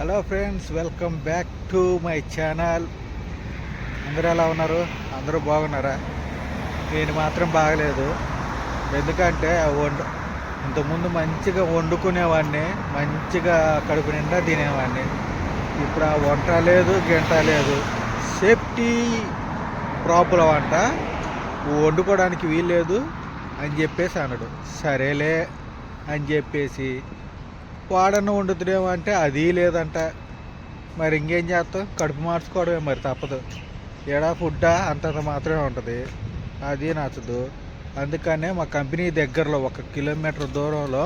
Hello friends welcome back to my channel. అందరూ ఎలా ఉన్నారు? అందరూ బాగున్నారా? నేను మాత్రం బాగలేదు. ఎందుకంటే వండు ఇంతకుముందు మంచిగా వండుకునేవాడిని మంచిగా కడుపు నిండా తినేవాడిని. ఇప్పుడు ఆ వంట లేదు గంట లేదు. సేఫ్టీ ప్రాబ్లం అంట. వండుకోవడానికి వీల్లేదు అని చెప్పేసి అన్నాడు సరేలే అని చెప్పేసి వాడన్న వండుతుడేమో అంటే అది లేదంట. మరి ఇంకేం చేస్తాం? కడుపు మార్చుకోవడమే మరి తప్పదు. ఎడా ఫుడ్ అంతంత మాత్రమే ఉంటుంది. అది నచ్చదు. అందుకనే మా కంపెనీ దగ్గరలో ఒక కిలోమీటర్ దూరంలో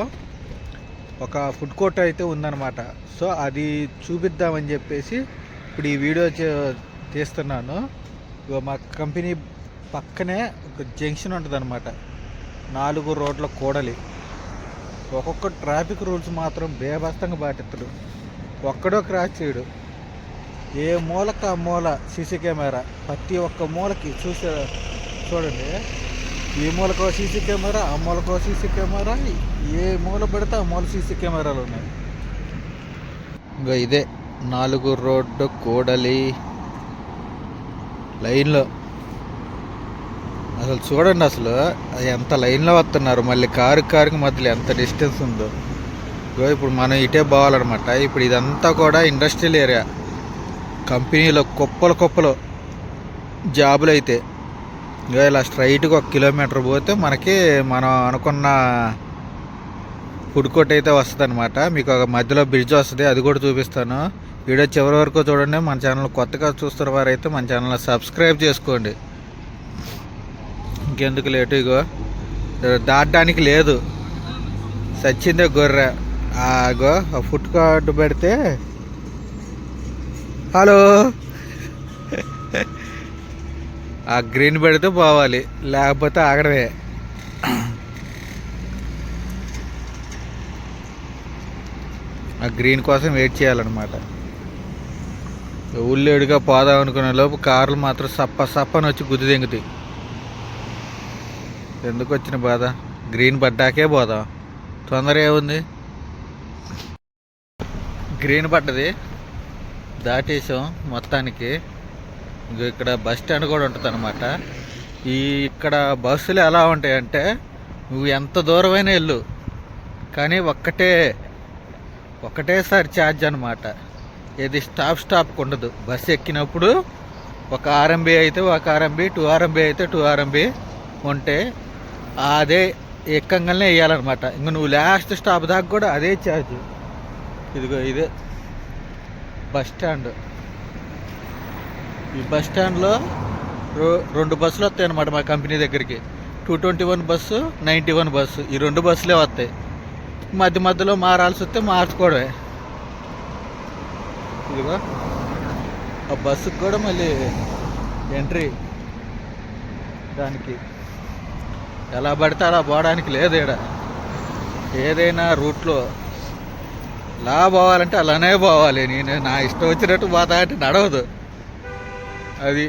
ఒక ఫుడ్ కోర్ట్ అయితే ఉందన్నమాట. సో అది చూపిద్దామని చెప్పేసి ఇప్పుడు ఈ వీడియో తీస్తున్నాను. మా కంపెనీ పక్కనే ఒక జంక్షన్ ఉంటుంది అనమాట నాలుగు రోడ్ల కూడలి. ఒక్కొక్క ట్రాఫిక్ రూల్స్ మాత్రం బేభస్తంగా పాటిస్తాడు ఒక్కడో క్రాస్ చేయడు. ఏ మూలక ఆ మూల సీసీ కెమెరా? ప్రతి ఒక్క మూలకి చూసే చూడండి. ఈ మూలకో సీసీ కెమెరా ఆ మూలకో సీసీ కెమెరా? ఏ మూల పెడితే ఆ మూల సీసీ కెమెరాలు ఉన్నాయి. ఇంకా ఇదే నాలుగు రోడ్డు కూడలి లైన్లో. అసలు చూడండి అసలు ఎంత లైన్లో వస్తున్నారు. మళ్ళీ కారు కారుకి మధ్యలో ఎంత డిస్టెన్స్ ఉందో. ఇగో ఇప్పుడు మనం ఇటే పోవాలన్నమాట. ఇప్పుడు ఇదంతా కూడా ఇండస్ట్రియల్ ఏరియా కంపెనీలో కుప్పలు కుప్పలు జాబులు అయితే. ఇగో ఇలా స్ట్రైట్గా ఒక కిలోమీటర్ పోతే మనకి మనం అనుకున్న ఫుడ్ కోర్ట్ అయితే వస్తుంది అనమాట మీకు ఒక మధ్యలో బ్రిడ్జ్ వస్తుంది అది కూడా చూపిస్తాను. వీడియో చివరి వరకు చూడండి. మన ఛానల్ కొత్తగా చూస్తున్న వారైతే మన ఛానల్ సబ్స్క్రైబ్ చేసుకోండి. ఇంకెందుకు లేటు ఇగో? దాటడానికి లేదు. సచ్చిందే గొర్రె. ఆగో ఆ ఫుడ్ కార్ట్ పెడితే హలో. ఆ గ్రీన్ పెడితే పోవాలి లేకపోతే ఆగడమే. ఆ గ్రీన్ కోసం వెయిట్ చేయాలన్నమాట. ఊళ్ళేడుగా పోదాం అనుకునే లోపు కార్లు మాత్రం సప్ప సప్పని వచ్చి గుద్దు దెంగుతాయి. ఎందుకు వచ్చిన బాధ? గ్రీన్ పడ్డాకే పోదాం తొందర ఏముంది? గ్రీన్ పడ్డది. దాటేసాం మొత్తానికి. ఇంక ఇక్కడ బస్ స్టాండ్ కూడా ఉంటుంది అనమాట ఈ ఇక్కడ బస్సులు ఎలా ఉంటాయంటే నువ్వు ఎంత దూరమైన వెళ్ళు. కానీ ఒక్కటే ఒకటేసారి ఛార్జ్ అనమాట ఏది స్టాప్ స్టాప్కి ఉండదు. బస్సు ఎక్కినప్పుడు ఒక ఆర్ఎంబి అయితే ఒక ఆర్ఎంబి టూ ఆర్ఎంబి అయితే టూ ఆర్ఎంబి ఉంటే అదే ఎక్కంగానే వేయాలన్నమాట. ఇంక నువ్వు లాస్ట్ స్టాప్ దాకా కూడా అదే ఛార్జ్ ఇదిగో ఇదే బస్ స్టాండ్ ఈ బస్ స్టాండ్లో రో రెండు బస్సులు వస్తాయి అన్నమాట మా కంపెనీ దగ్గరికి. Two twenty one bus ninety one bus ఈ రెండు బస్సులే వస్తాయి. మధ్య మధ్యలో మారాల్సి వస్తే మార్చుకోవడమే. ఇదిగో. ఆ బస్సుకి కూడా మళ్ళీ ఎంట్రీ దానికి. ఎలా పడితే అలా పోవడానికి లేదు ఈడ. ఏదైనా రూట్లో ఎలా పోవాలంటే అలానే పోవాలి. నేను నా ఇష్టం వచ్చినట్టు పోతా అంటే నడవదు. అది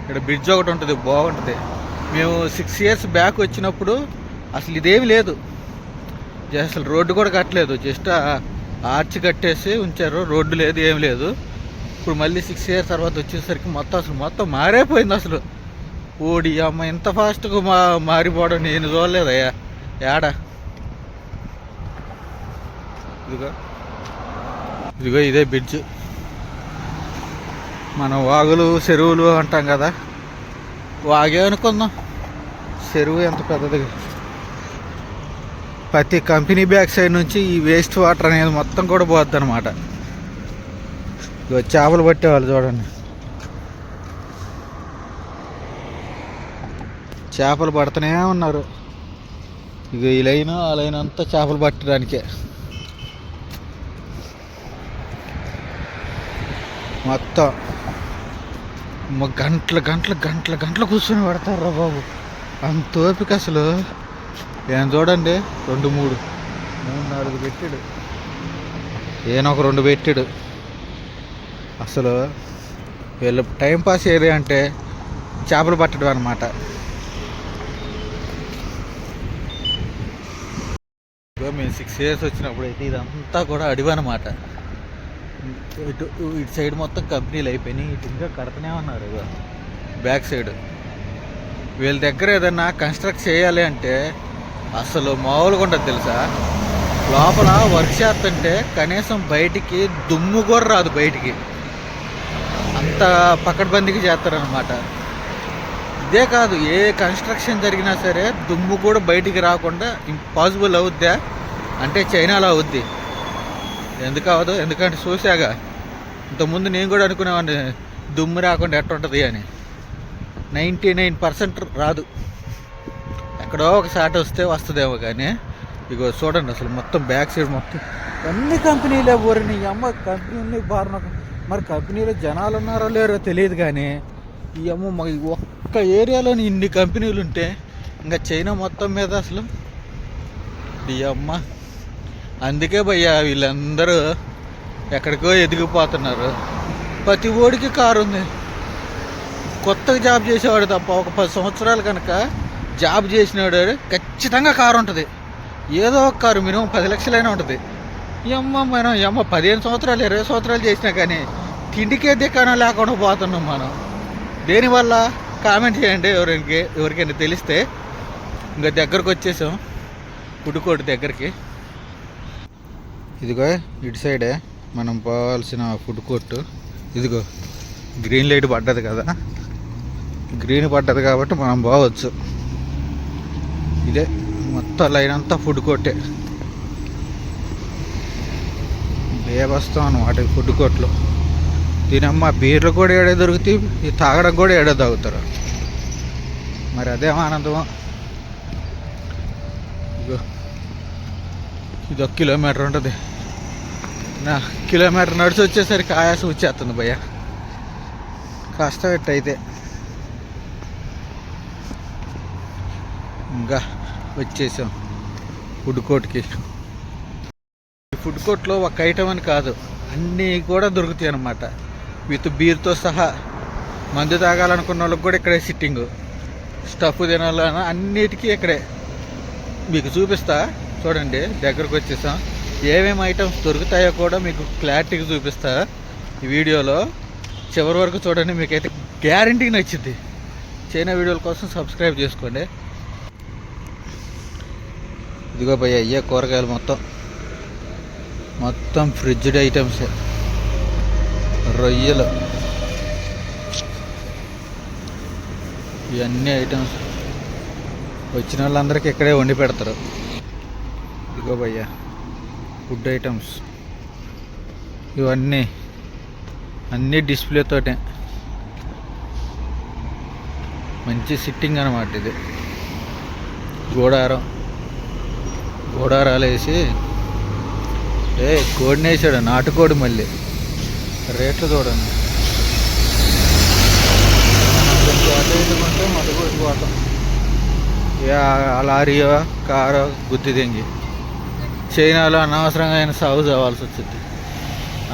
ఇక్కడ బ్రిడ్జ్ ఒకటి ఉంటుంది బాగుంటుంది. మేము సిక్స్ ఇయర్స్ బ్యాక్ వచ్చినప్పుడు అసలు ఇదేమి లేదు. జస్ట్ అసలు రోడ్డు కూడా కట్టలేదు. జస్ట్ ఆర్చ్ కట్టేసి ఉంచారు. రోడ్డు లేదు ఏం లేదు. ఇప్పుడు మళ్ళీ సిక్స్ ఇయర్స్ తర్వాత వచ్చేసరికి మొత్తం అసలు మొత్తం మారైపోయింది అసలు. ఓడి అమ్మ ఇంత ఫాస్ట్గా మా మారిపోవడం నేను చూడలేదయ్యా. ఏడా? ఇదిగో. ఇదిగో ఇదే బ్రిడ్జ్ మనం వాగులు చెరువులు అంటాం కదా. వాగే అనుకుందాం. చెరువు ఎంత పెద్దది ప్రతి కంపెనీ బ్యాక్ సైడ్ నుంచి ఈ వేస్ట్ వాటర్ అనేది మొత్తం కూడా పోద్ది అనమాట చేపలు పట్టేవాళ్ళు చూడండి. చేపలు పడుతూనే ఉన్నారు. ఇక ఈ లైన్ ఆ లైన్ అంతా చేపలు పట్టడానికే. మొత్తం. గంటలు గంటలు గంటలు గంటలు కూర్చొని పడతారు రా బాబు. అంత ఓపిక అసలు. ఏం చూడండి? రెండు మూడు. మూడు నాలుగు పెట్టాడు. ఈయన ఒక రెండు పెట్టాడు. అసలు వీళ్ళు టైం పాస్ ఏది అంటే చేపలు పట్టడం అనమాట నేను సిక్స్ ఇయర్స్ వచ్చినప్పుడు అయితే ఇదంతా కూడా అడవి అనమాట ఇటు ఇటు సైడ్ మొత్తం కంపెనీలు అయిపోయినాయి. ఇటు ఇంకా కడతనే ఉన్నారు బ్యాక్ సైడ్ వీళ్ళ దగ్గర ఏదన్నా కన్స్ట్రక్ట్ చేయాలి అంటే అసలు మామూలుగా ఉండదు తెలుసా? లోపల వర్క్ చేస్తుంటే కనీసం బయటికి దుమ్ము కూడా రాదు బయటికి. అంత పకడ్బందీకి చేస్తారనమాట ఇదే కాదు ఏ కన్స్ట్రక్షన్ జరిగినా సరే దుమ్ము కూడా బయటికి రాకుండా ఇంపాసిబుల్ అవుద్దా? అంటే చైనాలో అవుద్ది. ఎందుకు అవ్వదు ఎందుకంటే చూశాగా. ఇంతకుముందు నేను కూడా అనుకునేవాడిని దుమ్ము రాకుండా ఎట్టుంటుంది అని. నైంటీ నైన్ పర్సెంట్ రాదు. ఎక్కడో ఒక షాట్ వస్తే వస్తుందేమో కానీ ఇగో చూడండి అసలు మొత్తం బ్యాక్ సైడ్ మొత్తం. అన్ని కంపెనీలే ఊరిని ఈ అమ్మ కంపెనీని బారిన మరి కంపెనీలో జనాలు ఉన్నారో లేరో తెలియదు కానీ ఈ అమ్మ మా ఒక్క ఏరియాలోని ఇన్ని కంపెనీలు ఉంటే ఇంకా చైనా మొత్తం మీద అసలు ఈ అమ్మ అందుకే భయ్యా వీళ్ళందరూ ఎక్కడికో ఎదిగిపోతున్నారు. ప్రతి ఓడికి కారు ఉంది కొత్తగా జాబ్ చేసేవాడు తప్ప ఒక పది సంవత్సరాలు కనుక జాబ్ చేసినవాడు ఖచ్చితంగా కారు ఉంటుంది ఏదో ఒక కారు మినిమం పది లక్షలైనా ఉంటుంది. ఏమ్మ మనం ఏమ్మ పదిహేను సంవత్సరాలు ఇరవై సంవత్సరాలు చేసినా కానీ తిండికే దిక్కన లేకుండా పోతున్నాం మనం. దేనివల్ల? కామెంట్ చేయండి ఎవరికి ఎవరికైనా తెలిస్తే. ఇంకా దగ్గరకు వచ్చేసాం. పుట్టుకోటి దగ్గరికి. ఇదిగో ఇటు సైడే మనం పోవాల్సిన ఫుడ్ కోర్టు. ఇదిగో గ్రీన్ లైట్ పడ్డది కదా. గ్రీన్ పడ్డది కాబట్టి మనం పోవచ్చు. ఇదే మొత్తం లైన్ అంతా ఫుడ్ కోర్టే. బేబస్తాం అనమాట ఫుడ్ కోర్ట్లో. దీనమ్మ బీర్లు కూడా ఏడే దొరుకుతాయి? ఈ తాగడం కూడా ఏడే తాగుతారు? మరి అదే ఆనందం. ఇది ఒక కిలోమీటర్ ఉంటుంది. నా కిలోమీటర్ నడిచి వచ్చేసరికి ఆయాసం వచ్చేస్తుంది భయ్య. కష్టపెట్టు అయితే. ఇంకా వచ్చేసాం ఫుడ్ కోర్ట్కి ఈ ఫుడ్ కోర్ట్లో ఒక ఐటమ్ అని కాదు అన్నీ కూడా దొరుకుతాయి అన్నమాట. విత్ బీర్తో సహా మందు తాగాలనుకున్న వాళ్ళకి కూడా ఇక్కడే సిట్టింగ్ స్టఫ్ తినాలన్నా అన్నిటికీ ఇక్కడే. మీకు చూపిస్తా చూడండి దగ్గరకు వచ్చేసాం. ఏమేమి ఐటమ్స్ దొరుకుతాయో కూడా మీకు క్లారిటీగా చూపిస్తా ఈ వీడియోలో. చివరి వరకు చూడండి మీకైతే గ్యారంటీగా నచ్చింది. చైనా వీడియోల కోసం సబ్స్క్రైబ్ చేసుకోండి. ఇదిగో భయ్య అయ్యే కూరగాయలు మొత్తం. మొత్తం ఫ్రిడ్జ్డ్ ఐటమ్సే రొయ్యలు. ఇవన్నీ ఐటమ్స్ వచ్చిన వాళ్ళందరికీ ఇక్కడే వండి పెడతారు. ఇదిగో భయ్యా. Food items. ఇవన్నీ. అన్నీ డిస్ప్లేతోటే మంచి సిట్టింగ్ అనమాట ఇది. గోడారం. గోడారాలు వేసి. ఏ కోడిని వేసాడు. నాటుకోడి మళ్ళీ. రేట్లు చూడండి. కొంచెం అటు పోతాం ఆ లారీయో కారో గుద్ది తెంగి. చైనాలో అనవసరంగా ఆయన సాగు చావాల్సి వచ్చింది.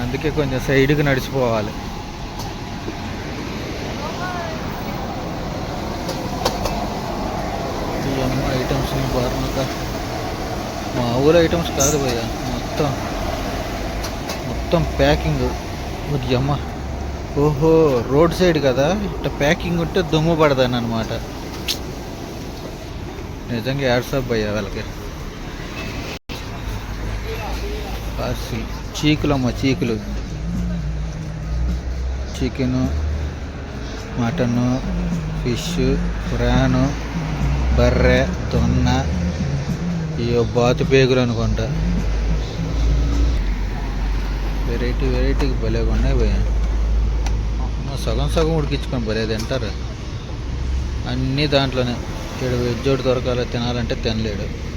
అందుకే కొంచెం సైడ్కి నడిచిపోవాలి. ఐటమ్స్ బారునక. ఊరు ఐటమ్స్ కాదు భయ్య మొత్తం. మొత్తం ప్యాకింగ్ ఒకటి అమ్మ ఓహో రోడ్ సైడ్ కదా? ఇట్లా ప్యాకింగ్ ఉంటే దుమ్ము పడదాను అనమాట నిజంగా యాడ్సాప్ భయ్యా వాళ్ళకి. చీకులు అమ్మ చీకులు. చికెను మటను ఫిష్ ప్రాను బర్రె దొన్న ఇయో బాతు పేగులు అనుకుంటా. వెరైటీ వెరైటీకి భలే ఉన్నాయి భయ సగం సగం ఉడికించుకొని భలే తింటారు. అన్నీ దాంట్లోనే. ఇక్కడ వెజ్జోడు దొరకాలి తినాలంటే తినలేడు.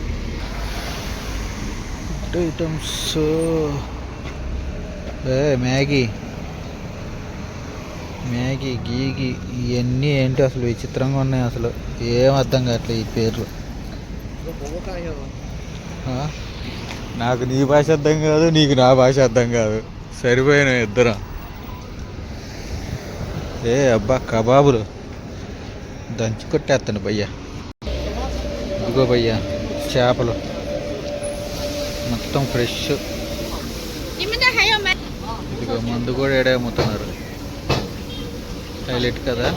ఫుడ్ ఐటమ్స్ ఏ మ్యాగీ మ్యాగీ గీగి ఇవన్నీ ఏంటి అసలు? విచిత్రంగా ఉన్నాయి అసలు. ఏం అర్థం కావట్లేదు ఈ పేర్లు. నాకు నీ భాష అర్థం కాదు నీకు నా భాష అర్థం కాదు. సరిపోయిన ఇద్దరం. ఏ అబ్బా కబాబులు. దంచి కొట్టేస్తాను భయ్యా. ఇదిగో భయ్యా చేపలు. మొత్తం ఫ్రెష్ ఇదిగో మందు కూడా ఏడేముతున్నారు హైలైట్ కదా?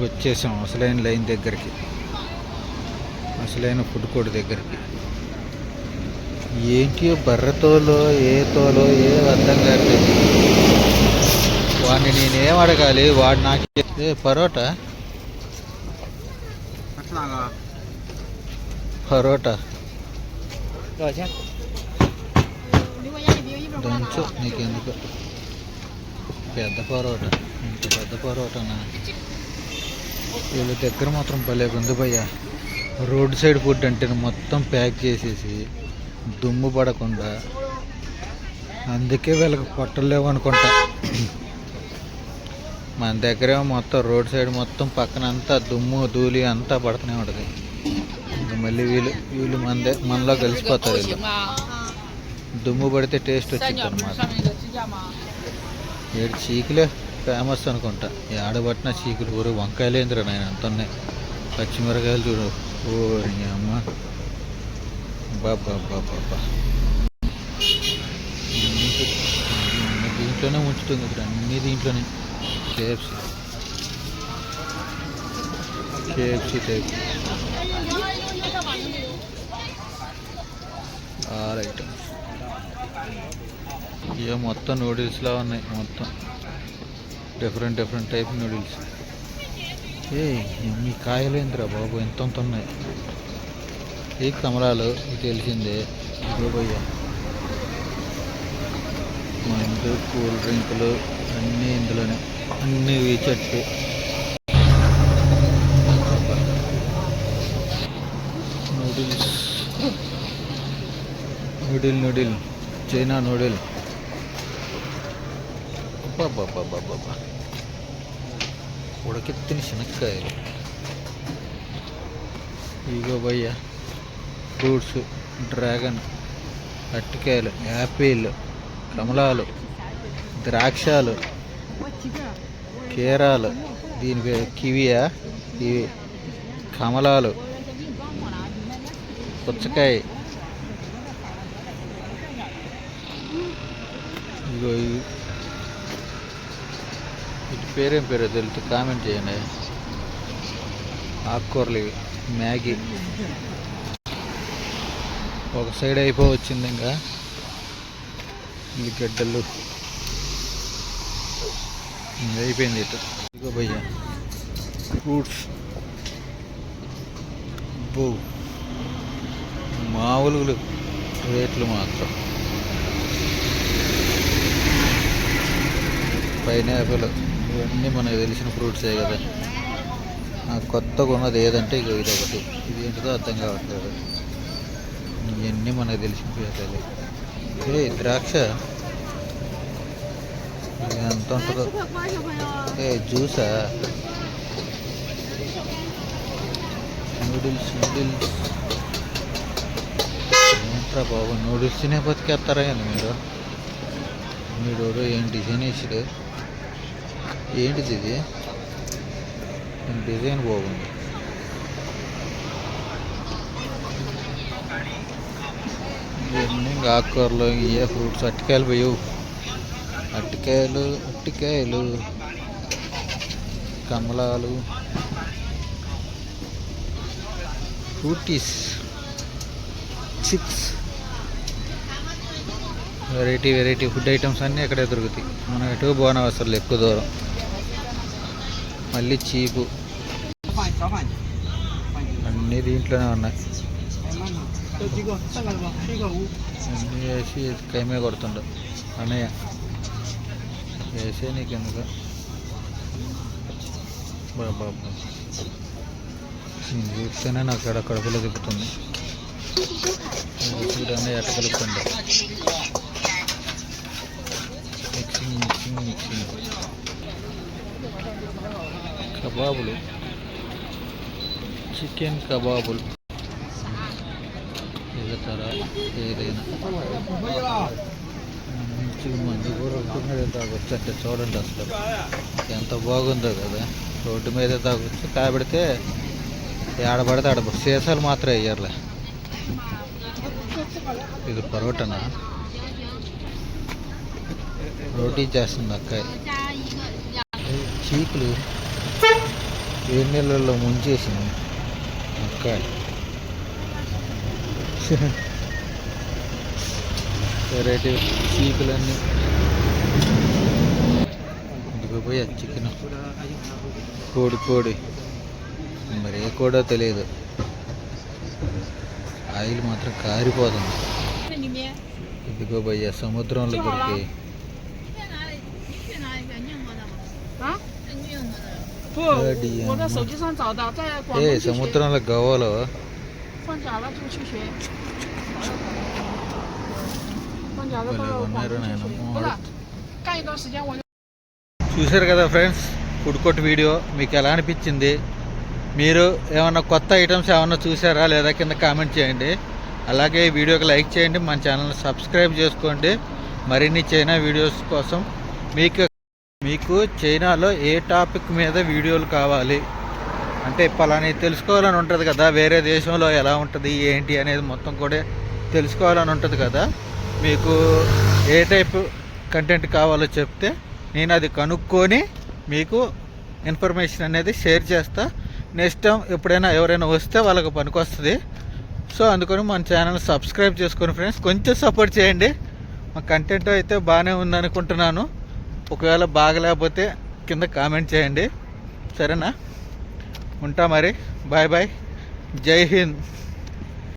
వచ్చేసాం అసలైన లైన్ దగ్గరికి. అసలైన ఫుడ్ కోర్ట్ దగ్గరికి. ఏంటి బర్రతోలో ఏ తోలో ఏ అర్థం కాదు వాడిని నేనేం అడగాలి? వాడు నాకు పరోటా? పరోటా. దంచు నీకెందుకు? పెద్ద పరోటా ఇంత పెద్ద పరోటానా? వీళ్ళ దగ్గర మాత్రం భలే ఉంది భయ్యా. రోడ్ సైడ్ ఫుడ్ అంటే మొత్తం ప్యాక్ చేసేసి దుమ్ము పడకుండా అందుకే వీళ్ళకి పొట్టలు అనుకుంటా. మన దగ్గర మొత్తం రోడ్ సైడ్ మొత్తం పక్కన అంతా దుమ్ము ధూళి అంతా పడుతూనే ఉంటుంది. ఇంకా మళ్ళీ వీళ్ళు వీళ్ళు మన మనలో కలిసిపోతారు వీళ్ళు. దుమ్ము పడితే టేస్ట్ వచ్చింది అనమాట ఏడు చీకులే ఫేమస్ అనుకుంటా. ఈ ఆడబట్టిన చీకులు ఊరు వంకాయలు ఏందిరా నాయన అంత ఉన్నాయి పచ్చిమిరకాయలు చూడు. ఓ అమ్మ. బాబా బాబా దీంట్లోనే ఉంచుతుంది ఇక్కడ అన్ని దీంట్లోనే. కేఎఫ్సి. KFC type. ఐటమ్స్. ఇక మొత్తం నూడిల్స్లా ఉన్నాయి మొత్తం. Different different type noodles. ఏ మీ కాయలేంద్రా బాబు ఎంత ఉన్నాయి ఈ కమలాలు తెలిసిందే. ఇదిగోయ్య మందు కూల్ డ్రింకులు అన్నీ ఇందులోనే. అన్నీ ఈ చెట్టు. Noodles. Noodle noodle. China noodle. బాబా ఉడకెత్తిన శనక్కాయలు. ఇగో భయ్య ఫ్రూట్స్ డ్రాగన్ అరటికాయలు యాపిల్ కమలాలు ద్రాక్షాలు కేరాలు దీని పేరు కివియా ఇవి కమలాలు పుచ్చకాయ ఇదిగో ఇవి పేరేం పేరో తెలుసు కామెంట్ చేయండి. ఆకుకూరలు ఇవి మ్యాగీ. ఒక సైడ్ అయిపో వచ్చింది ఇంకా. ఉల్లిగడ్డలు. అయిపోయింది ఇటు. ఇదిగో భయ్య ఫ్రూట్స్. బో మామూలు రేట్లు మాత్రం. పైనాపిల్ ఇవన్నీ మనకు తెలిసిన ఫ్రూట్సే కదా. నాకు కొత్తగా ఉన్నది ఏదంటే ఇక ఇది ఒకటి ఇది ఏంటిదో అర్థం కావట్లేదు. ఇవన్నీ మనకు తెలిసిన పేర్లే ఏ ద్రాక్ష? ఇది ఎంత ఉంటుందో? ఏ జ్యూసా? Noodles noodles. ఏంట్రా బాబు నూడిల్స్ తినే బతికేస్తారా మీరు? మీరు ఏం డిజైన్ వేసాడు ఏంటిది ఇది? డిజైన్ బాగుంది. ఇవన్నీ ఆకుకూరలు ఏ ఫ్రూట్స్ అట్టికాయలు పోయవు. అట్టికాయలు అట్టికాయలు కమలాలు Frootis chips variety variety food items అన్నీ ఇక్కడే దొరుకుతాయి. మనం ఎటు పోనవసరం ఎక్కువ దూరం. మళ్ళీ చీపు. అన్నీ దీంట్లోనే ఉన్నాయి. అన్నీ వేసి కైమే కొడుతుండు. అన్నయ్య. వేసే నీకు ఎందుకు బాబా నేను చూస్తేనే నాకు అక్కడ కడుపులో దిగుతుంది చూడనే ఎట్ట కలుపుతుండే మిక్సింగ్ మిక్సింగ్ మిక్సింగ్ కబాబులు. చికెన్ కబాబులు. వెళ్తారా ఏదైనా. మంచి కూడా మీద తాగొచ్చంటే చూడండి అసలు. ఎంత బాగుందో కదా. రోడ్డు మీద తాగొచ్చు. కాబడితే ఏడబడితే ఆడ సీసాలు మాత్రం వేయర్లే ఇది పరోటనా? రోటీ చేస్తుంది అక్క చీకులు ఏ నీళ్ళల్లో ముంచేసింది. వెరైటీ సీకులన్నీ. పోయి చికెన్. కోడి కోడి. మరి కూడా తెలియదు. ఆయిల్ మాత్రం కారిపోతుంది. ఇదిగో భయ్య సముద్రంలో దొరికి 我在手机上找的，在广 ఏ 东去学， సముద్రంలో గవ్వలో 放假了就去学。放假了到 భలే 广 ఉన్నారు 东去 నాయన 学，不是干一段时间我就 చూశారు కదా ఫ్రెండ్స్ ఫుడ్ కోర్ట్ వీడియో మీకు ఎలా అనిపించింది మీరు ఏమన్నా కొత్త ఐటమ్స్ ఏమన్నా చూసారా లేదా కింద కామెంట్ చేయండి అలాగే ఈ వీడియోకి లైక్ చేయండి మన ఛానల్ని సబ్స్క్రైబ్ చేసుకోండి మరిన్ని చైనా వీడియోస్ కోసం మీకు మీకు చైనాలో ఏ టాపిక్ మీద వీడియోలు కావాలి? అంటే పలాని తెలుసుకోవాలని ఉంటుంది కదా వేరే దేశంలో ఎలా ఉంటుంది ఏంటి అనేది మొత్తం కూడా తెలుసుకోవాలని ఉంటుంది కదా. మీకు ఏ టైప్ కంటెంట్ కావాలో చెప్తే నేను అది కనుక్కొని మీకు ఇన్ఫర్మేషన్ అనేది షేర్ చేస్తా. నెక్స్ట్ టైం ఎప్పుడైనా ఎవరైనా వస్తే వాళ్ళకి పనికొస్తుంది. సో అందుకని మన ఛానల్ సబ్స్క్రైబ్ చేసుకొని ఫ్రెండ్స్ కొంచెం సపోర్ట్ చేయండి. మా కంటెంట్ అయితే బాగానే ఉందనుకుంటున్నాను. ఒకవేళ బాగలేకపోతే కింద కామెంట్ చేయండి. సరేనా? ఉంటా మరి. Bye bye. జై హింద్.